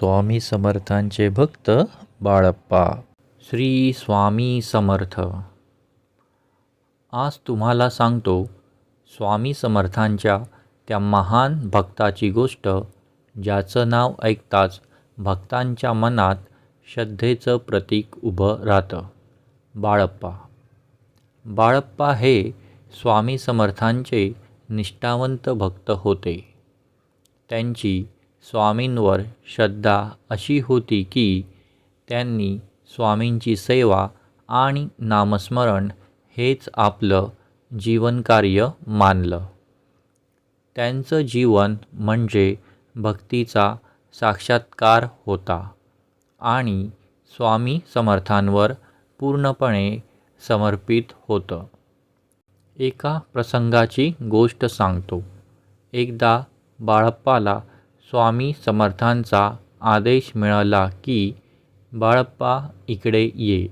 स्वामी समर्थांचे भक्त बाळप्पा. श्री स्वामी समर्थ. आज तुम्हाला सांगतो स्वामी समर्थांच्या त्या महान भक्ताची गोष्ट ज्याचं नाव ऐकताच भक्तांच्या मनात श्रद्धेचं प्रतीक उभं राहतं बाळप्पा. बाळप्पा हे स्वामी समर्थांचे निष्ठावंत भक्त होते. त्यांची स्वामींवर श्रद्धा अशी होती की त्यांनी स्वामींची सेवा आणि नामस्मरण हेच आपलं जीवनकार्य मानलं. त्यांचं जीवन म्हणजे भक्तीचा साक्षात्कार होता आणि स्वामी समर्थांवर पूर्णपणे समर्पित होतं. एका प्रसंगाची गोष्ट सांगतो. एकदा बाळप्पाला स्वामी समर्थांचा आदेश मिळाला की बाळप्पा इकडे ये.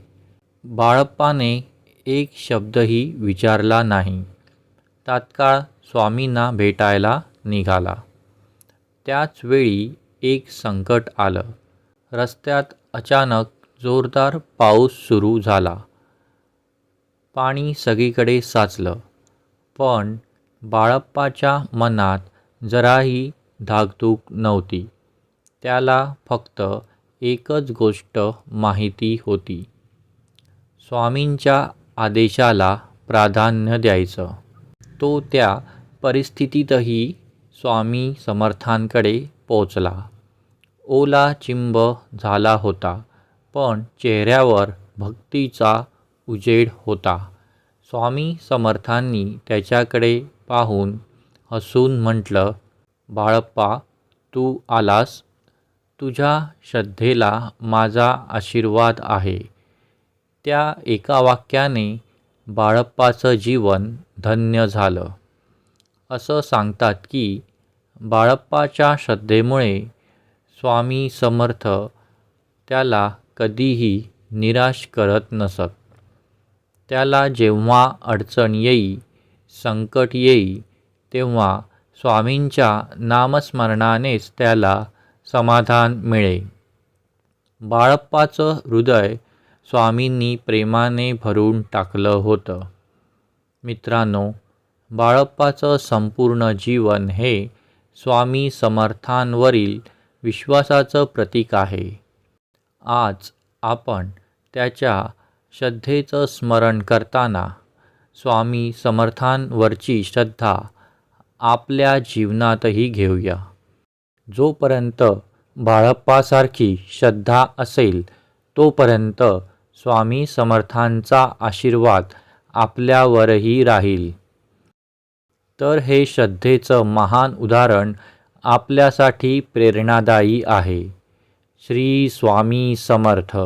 बाळप्पाने एक शब्दही विचारला नाही. तात्काळ स्वामींना भेटायला निघाला. त्याच वेळी एक संकट आलं. रस्त्यात अचानक जोरदार पाऊस सुरू झाला. पाणी सगळीकडे साचलं. पण बाळप्पाच्या मनात जराही धाकधूक नव्हती. त्याला फक्त एकच गोष्ट माहिती होती. स्वामींच्या आदेशाला प्राधान्य द्यायचं. तो त्या परिस्थितीतही स्वामी समर्थांकडे पोचला ओला चिंब झाला होता पण चेहऱ्यावर भक्तीचा उजेड होता. स्वामी समर्थांनी त्याच्याकडे पाहून हसून म्हटलं बाळप्पा तू आलास. तुझ्या श्रद्धेला माझा आशीर्वाद आहे. त्या एका वाक्याने बाळप्पाचं जीवन धन्य झालं. असं सांगतात की बाळप्पाच्या श्रद्धेमुळे स्वामी समर्थ त्याला कधीही निराश करत नसत. त्याला जेव्हा अडचण येई संकट येई तेव्हा स्वामींच्या नामस्मरणानेच त्याला समाधान मिळे. बाळप्पाचं हृदय स्वामींनी प्रेमाने भरून टाकलं होतं. मित्रांनो बाळप्पाचं संपूर्ण जीवन हे स्वामी समर्थांवरील विश्वासाचं प्रतीक आहे. आज आपण त्याच्या श्रद्धेचं स्मरण करताना स्वामी समर्थांवरची श्रद्धा आपल्या जीवनातही घेऊया. जोपर्यंत बाळप्पासारखी श्रद्धा असेल तोपर्यंत स्वामी समर्थांचा आशीर्वाद आपल्यावरही राहील. तर हे श्रद्धेचं महान उदाहरण आपल्यासाठी प्रेरणादायी आहे. श्री स्वामी समर्थ.